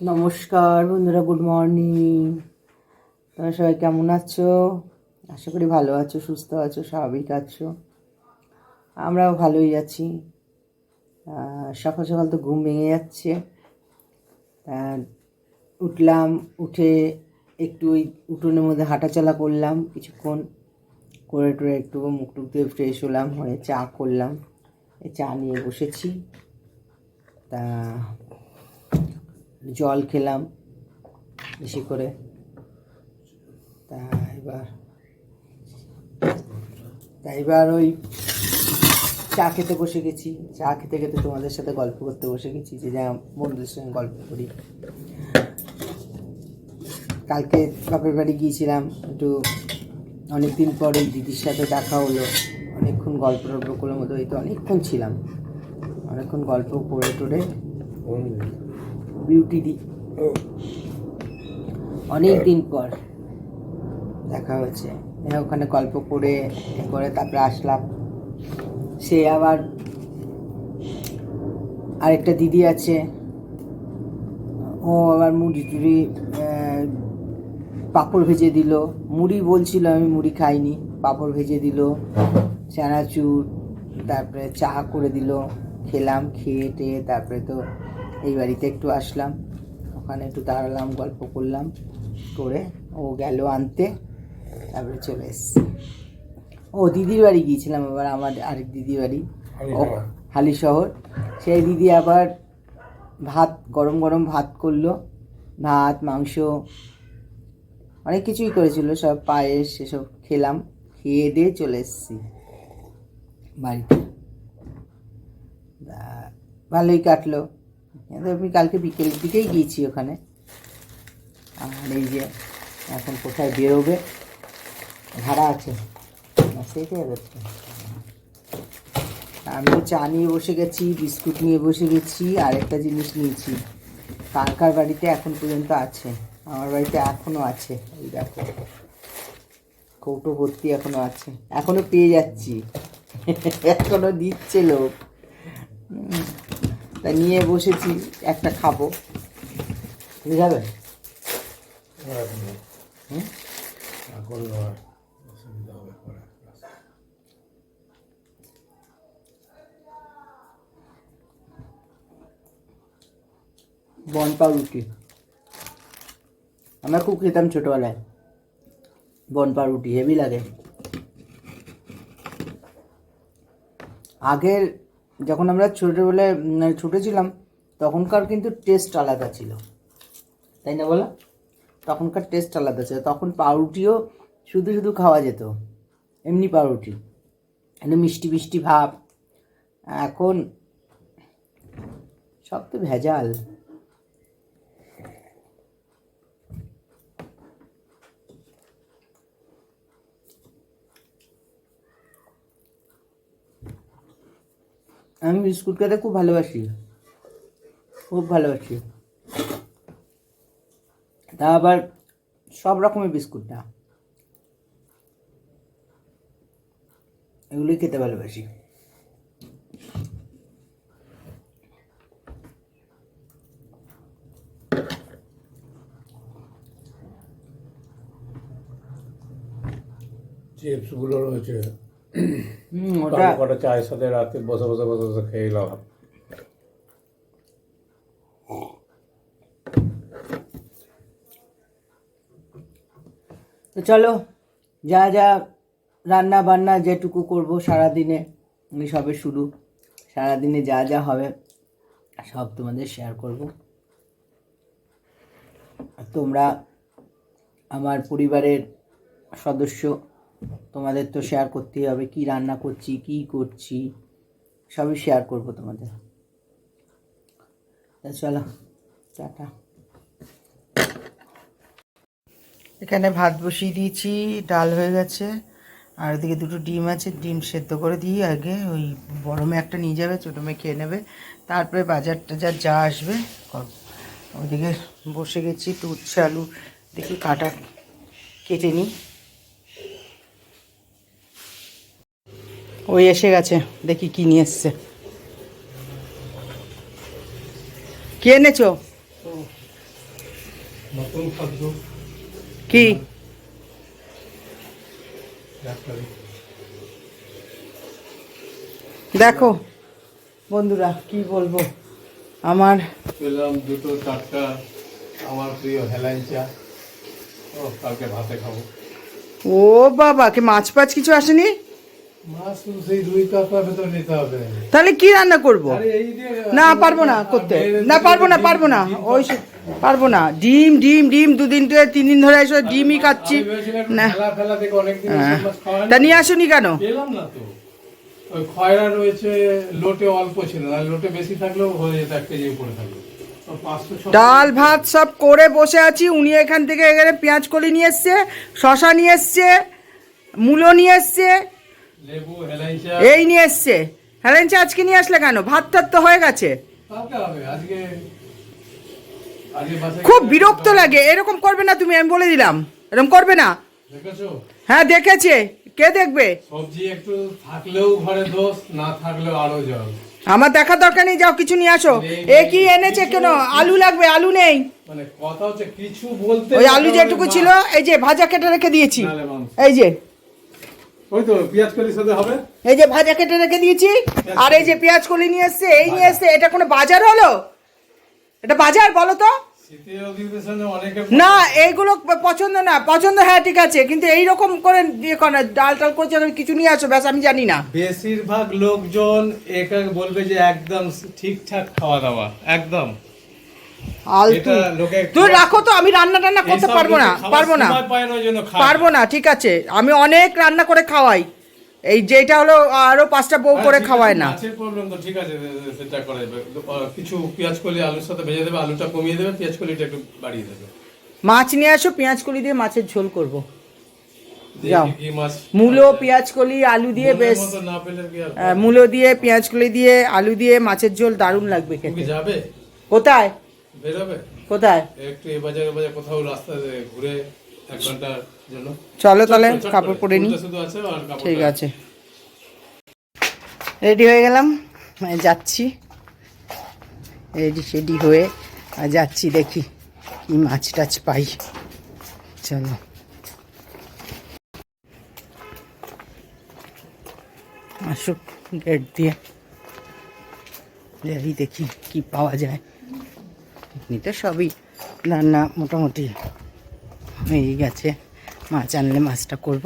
নমস্কার বন্ধুরা good morning তোমরা সবাই কেমন আছো? আশা করি ভালো আছো, সুস্থ আছো, স্বাভাবিক আছো। আমরাও ভালোই আছি। সকাল সকাল তো ঘুম ভেঙে যাচ্ছে। উঠলাম, উঠে একটু ওই উঠোনের মধ্যে হাঁটাচলা করলাম কিছুক্ষণ। করে টোরে একটু মুখ টুক দিয়ে ফ্রেশ হলাম, হয়ে চা করলাম। এই চা নিয়ে বসেছি। তা জল খেলাম বেশি করে। তা এবার তা এবার ওই চা খেতে বসে গেছি। চা খেতে খেতে তোমাদের সাথে গল্প করতে বসে গেছি, যে যা বন্ধুদের সঙ্গে গল্প করি। কালকে বাপের বাড়ি গিয়েছিলাম, একটু অনেক অনেকদিন পরে দিদির সাথে দেখা হলো। অনেকক্ষণ গল্প টল্প করলাম মতো এই তো অনেকক্ষণ ছিলাম। অনেকক্ষণ গল্প করে টোরে বিউটি দি। অনেক দিন পর দেখা হয়েছে। হ্যাঁ, ওখানে গল্প করে করে তারপরে আসলাম। সে আবার আরেকটা দিদি আছে। ও আবার মুড়ি টুড়ি পাঁপড় ভেজে দিল। মুড়ি বলছিল আমি মুড়ি খাইনি। পাঁপড় ভেজে দিল চানাচুর তারপরে চা করে দিল। খেলাম খেয়ে টেয়ে তারপরে তো এই বাড়িতে একটু আসলাম। ওখানে একটু দাঁড়ালাম গল্প করলাম করে। ও গেল আনতে তারপরে চলে এসছি। ও দিদির বাড়ি গিয়েছিলাম আবার আমার আরেক দিদির বাড়ি। ও হালি শহর সেই দিদি আবার ভাত গরম গরম ভাত করল। ভাত মাংস অনেক কিছুই করেছিল সব পায়েস সেসব খেলাম। খেয়ে দিয়ে চলে এসেছি বাড়িতে। ভালোই কাটলো। আমি কালকে বিকেলের দিকেই গিয়েছি ওখানে। আর এই যে এখন কোথায় বেরোবে? ভাড়া আছে। না, সেইটাই হচ্ছে। আমি চা নিয়ে বসে গেছি, বিস্কুট নিয়ে বসে গেছি আর একটা জিনিস নিয়েছি। কার কার বাড়িতে এখন পর্যন্ত আছে? আমার বাড়িতে এখনও আছে, এই দেখো। কৌটো ভর্তি এখনও আছে। এখনও পেয়ে যাচ্ছি। এখনও দিচ্ছে লোক। তা নিয়ে বসেছি একটা খাব। যাবে বন পাউরুটি। আমরা খুব খেতাম ছোটোবেলায়। বন পাউরুটি হেভি লাগে। আগের যখন আমরা ছোটোবেলায় ছুটে ছোটো ছিলাম, তখনকার কিন্তু টেস্ট আলাদা ছিল। তাই না বলো? তখনকার টেস্ট আলাদা ছিল। তখন পাউরুটিও শুধু শুধু খাওয়া যেত। এমনি পাউরুটি। একটু মিষ্টি মিষ্টি ভাব। এখন সব তো ভেজাল। আমি বিস্কুট খেতে খুব ভালোবাসি। খুব ভালোবাসি। তা আবার সব রকমের বিস্কুট না এগুলোই খেতে ভালোবাসি। চিপসগুলো রয়েছে। ওটা কটা চায়ের সাথে রাতে বসে বসে বসে বসে খেয়ে এলাম তো চলো যা যা রান্না বান্না যেটুকু করব সারাদিনে সবে শুরু। সারাদিনে যা যা হবে সব তোমাদের শেয়ার করব। তোমরা আমার পরিবারের সদস্য তোমাদের তো শেয়ার করতেই হবে, কি রান্না করছি, কি করছি, সবই শেয়ার করব তোমাদের। চলো, টাটা। এখানে ভাত বসিয়ে দিয়েছি, ডাল হয়ে গেছে, আর ওদিকে দুটো ডিম আছে, ডিম সেদ্ধ করে দিই আগে, ওই বড় মেয়ে একটা নিয়ে যাবে, ছোটো মেয়ে খেয়ে নেবে, তারপরে বাজার টাজার যা আসবে ওইদিকে বসে গেছি উচ্ছে আলু দেখি কাটা কেটে নিই। ওই এসে গেছে দেখি কি নিয়ে এসছে। কি এনেছো? কি? দেখো বন্ধুরা কি বলব? আমার পেলাম দুটো টাটকা আমার প্রিয় হেলাইচা ও কালকে ভাতে খাব। ও বাবা কি মাছ ফাছ কিছু আসেনি? তাহলে কি রান্না করব? না পারব না করতে। না পারব না পারব না। ওই পারব না। ডিম ডিম ডিম দুদিন তিন দিন ধরে এসে ডিমই খাচ্ছি। না। হ্যাঁ। তা নিয়ে আসুনি কেন? পেলাম না তো। ওই খয়রা রয়েছে লোটে অল্প ছিল না। লোটে বেশি থাকলেও হয়ে যেত এক কেজি উপরে থাকল তো পাঁচশো ছ ডাল ভাত সব করে বসে আছি। উনি এখান থেকে এখানে পেঁয়াজ কলি নিয়ে এসছে শশা নিয়ে এসছে মূলো নিয়ে এসছে। এই নিয়ে এসছে। হ্যালেঞ্চা আজকে নিয়ে আসলে কেন? ভাত টাত তো হয়ে গেছে। খুব বিরক্ত লাগে। এরকম করবে না তুমি আমি বলে দিলাম। এরকম করবে না। হ্যাঁ দেখেছে। কে দেখবে? সবজি একটু থাকলেও ঘরে দোষ না থাকলেও আরও জল। আমার দেখা দরকার নেই যাও কিছু নিয়ে আসো। এ কি এনেছে কেন? আলু লাগবে আলু নেই। মানে কথা হচ্ছে কিছু বলতে ওই আলু যেটুকু ছিল এই যে ভাজা কেটে রেখে দিয়েছি। এই যে। ওই তো পেঁয়াজ কলির সাথে হবে? এই যে ভাজা কেটে রেখে দিয়েছি আর এই যে পেঁয়াজ কলি নিয়ে এসছে এই নিয়ে এসছে এটা কোনো বাজার হলো? এটা বাজার বলো তো। না এইগুলো পছন্দ না। পছন্দ হ্যাঁ ঠিক আছে কিন্তু এই রকম করে দিয়ে করে ডাল টাল করছে আমি কিছু নিয়ে আসো ব্যাস আমি জানি না। বেশিরভাগ লোকজন একে বলবে যে একদম ঠিকঠাক খাওয়া দাওয়া একদম। আলতু তুই রাখো তো আমি রান্না টান্না করতে পারব না পারব না। পারব না ঠিক আছে। আমি অনেক রান্না করে খাওয়াই। এই যেটা হলো আরও পাঁচটা বউ করে খাওয়ায় না। মাছের প্রবলেম তো ঠিক আছে সেটা করা। যাবে কিছু পেঁয়াজ কলি আলুর সাথে ভেজে দেবে আলুটা কমিয়ে দেবে পেঁয়াজ কলিটা একটু বাড়িয়ে দেবে। মাছ নিয়ে আসো পেঁয়াজ কলি দিয়ে মাছের ঝোল করব। যাও। মূলো পেঁয়াজ কলি আলু দিয়ে বেশ। মূলো দিয়ে পেঁয়াজ কলি দিয়ে আলু দিয়ে মাছের ঝোল দারুণ লাগবে খেতে। যাবে? কোথায়? বেরোবে কোথায়? একটু এ বাজারে বাজারে কোথাও রাস্তাতে ঘুরে এক ঘণ্টার জন্য। চলো তাহলে কাপড় পরে নি। ঠিক আছে। রেডি হয়ে গেলাম যাচ্ছি। রেডি সেডি হয়ে যাচ্ছি দেখি কি মাছ টাছ পাই। চলো। আসুক গেট দিয়ে। যাই দেখি কি পাওয়া যায়। এমনিতে সবই রান্না মোটামুটি হয়ে গেছে। মাছ আনলে মাছটা করব,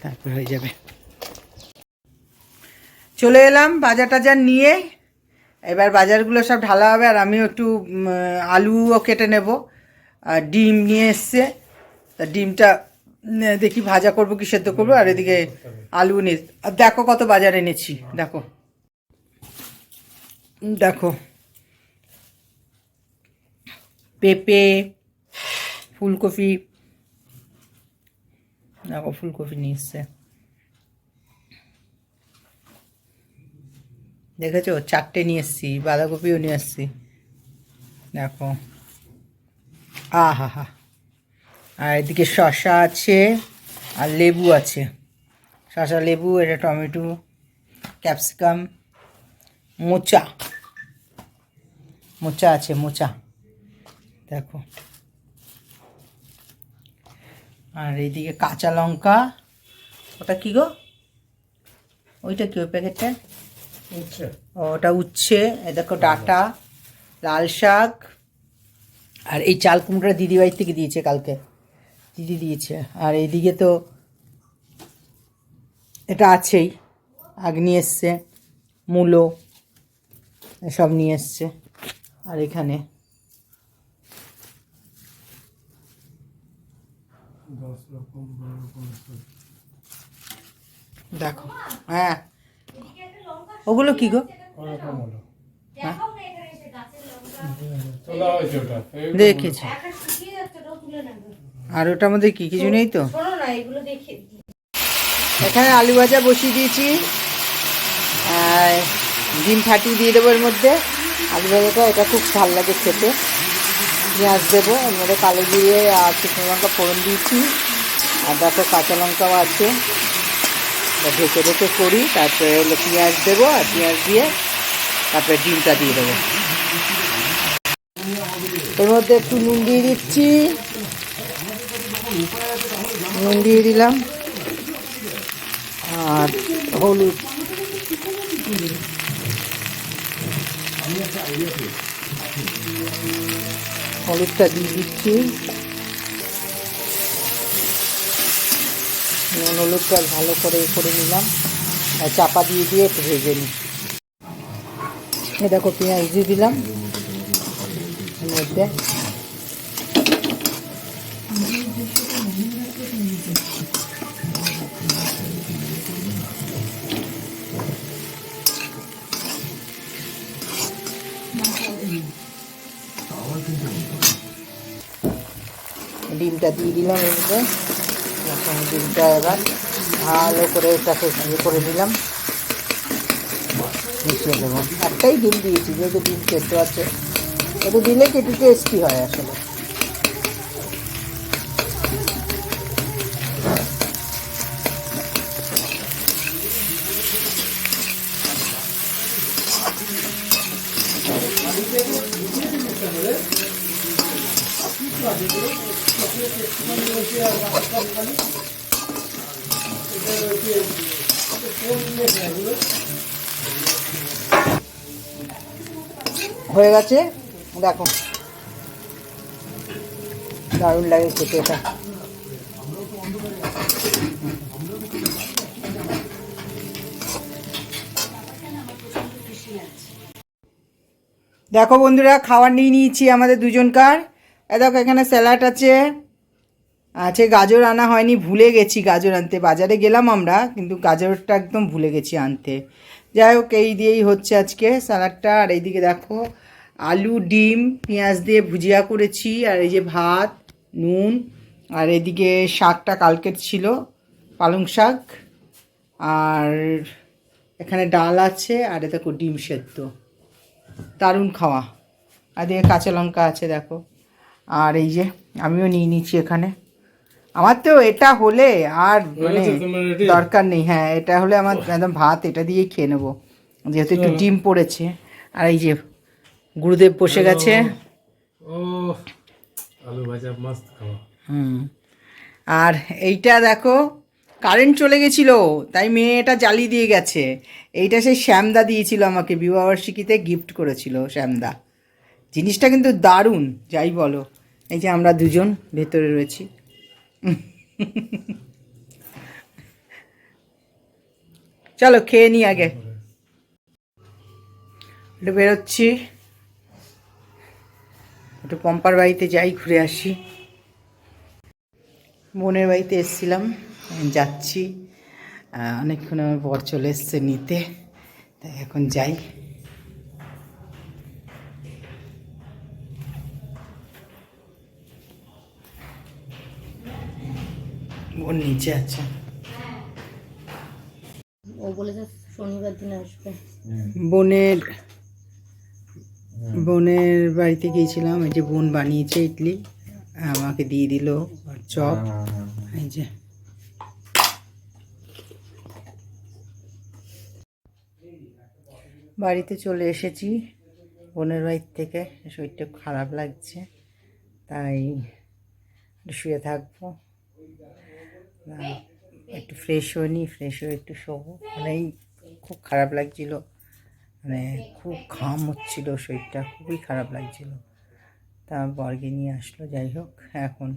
তারপর হয়ে যাবে। চলে এলাম বাজার টাজার নিয়ে। এবার বাজারগুলো সব ঢালা হবে আর আমিও একটু আলুও কেটে নেব। আর ডিম নিয়ে এসছে। তা ডিমটা দেখি ভাজা করব কি সেদ্ধ করব, আর এদিকে আলু নিয়ে আর দেখো কত বাজার এনেছি, দেখো। দেখো। পেঁপে, ফুলকপি। দেখো, ফুলকপি নিয়ে দেখেছ? চারটে নিয়ে এসছি, বাঁধাকপিও নিয়ে এসছি। দেখো। আহা হা আর এদিকে শশা আছে আর লেবু আছে। শশা লেবু, এটা টমেটো, ক্যাপসিকাম, মোচা। মোচা আছে, মোচা। দেখো। আর এইদিকে কাঁচা লঙ্কা। ওটা কি গো? ওইটা কি ওই প্যাকেটটা? ওটা উচ্ছে। এ দেখো ডাটা লাল শাক। আর এই চাল কুমড়োটা দিদিবাড়ির থেকে দিয়েছে কালকে। দিদি দিয়েছে। আর এইদিকে তো এটা আছেই। আগ নিয়ে এসছে মূলো সব নিয়ে এসছে। আর এখানে দেখো হ্যাঁ। ওগুলো কি গো? দেখেছি। আর ওটার মধ্যে কি কিছু নেই তো? এখানে আলু ভাজা বসিয়ে দিয়েছি। ডিম ফাটিয়ে দিয়ে দেবো এর মধ্যে। আলু ভাজাটা, এটা খুব ভালো লাগে খেতে। পেঁয়াজ দেবো এর মধ্যে কালো জিরে আর শুকনো লঙ্কা ফোড়ন দিয়েছি। আর দেখো কাঁচা লঙ্কাও আছে। ঢেকে ঢেকে করি, তারপরে হলো পেঁয়াজ দেবো আর পেঁয়াজ দিয়ে তারপরে ডিমটা দিয়ে দেবো। এর মধ্যে একটু নুন দিয়ে দিচ্ছি। নুন দিয়ে দিলাম। আর হলুদ। হলুদটা দিয়ে দিচ্ছি। নুন, হলুদটা ভালো করে করে নিলাম। চাপা দিয়ে দিয়ে ভেজে নিই। এ দেখো, পেঁয়াজ দিয়ে দিলাম। মধ্যে। ডিমটা দিয়ে দিলাম এমনিতে এখন ডিমটা এবার ভালো করে এটাকে ইয়ে করে দিলাম মিশিয়ে দেবো। একটাই ডিম দিয়েছি, যেহেতু ডিম সেদ্ধ আছে। একটু দিলে কেটে টেস্টি হয় আসলে। হয়ে গেছে? দেখো। দারুণ লাগে খেতে এটা। দেখো বন্ধুরা, খাবার নিয়ে নিয়েছি আমাদের দুজনকার। দেখো, এখানে স্যালাড আছে। আছে, গাজর আনা হয়নি, ভুলে গেছি গাজর আনতে। বাজারে গেলাম আমরা, কিন্তু গাজরটা একদম ভুলে গেছি আনতে। যাই হোক, এই দিয়েই হচ্ছে আজকে স্যালাডটা। আর এইদিকে দেখো, আলু, ডিম, পেঁয়াজ দিয়ে ভুজিয়া করেছি, আর এই যে ভাত, নুন, আর এদিকে শাকটা কালকের ছিল, পালং শাক। আর এখানে ডাল আছে, আর এ দেখো ডিম সেদ্ধ। দারুণ খাওয়া। আর দিয়ে কাঁচা লঙ্কা আছে দেখো। আর এই যে আমিও নিয়ে নিচ্ছি এখানে। আমার তো এটা হলে আর মানে? দরকার নেই। হ্যাঁ এটা হলে আমার একদম ভাত এটা দিয়েই খেয়ে নেব। যেহেতু একটু ডিম পড়েছে। আর এই যে গুরুদেব বসে গেছে। হুম। আর এইটা দেখো কারেন্ট চলে গেছিল, তাই মেয়ে এটা জ্বালিয়ে দিয়ে গেছে। এইটা সেই শ্যামদা দিয়েছিল আমাকে বিবাহবার্ষিকীতে গিফট করেছিল শ্যামদা। জিনিসটা কিন্তু দারুণ, যাই বলো। এই যে আমরা দুজন ভেতরে রয়েছি। চলো, খেয়ে নিই আগে। একটু বেরোচ্ছি। একটু পম্পার বাড়িতে যাই, ঘুরে আসি। বোনের বাড়িতে এসেছিলাম। যাচ্ছি। অনেকক্ষণ আমার বর চলে এসছে নিতে। তাই এখন যাই। বোন নিচে আছে। ও বলেছে শনিবার দিন আসবে। বোনের বোনের বাড়িতে গিয়েছিলাম। এই যে বোন বানিয়েছে ইডলি। আমাকে দিয়ে দিল চপ। এই যে। বাড়িতে চলে এসেছি। বোনের বাড়ির থেকে। শরীরটা খারাপ লাগছে, তাই শুয়ে থাকব। একটু ফ্রেশ হয়ে নিই ফ্রেশ হয়ে একটু শোবো। মানে খুব খারাপ লাগছিল। মানে খুব ঘাম হচ্ছিল শরীরটা, খুবই খারাপ লাগছিল। তা বর্গে নিয়ে আসলো, যাই হোক, এখন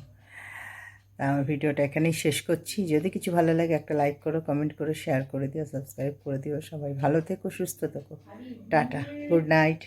আমার ভিডিওটা এখানেই শেষ করছি। যদি কিছু ভালো লাগে একটা লাইক করো কমেন্ট করো শেয়ার করে দিও সাবস্ক্রাইব করে দিও। সবাই ভালো থেকো, সুস্থ থেকো। Tata good night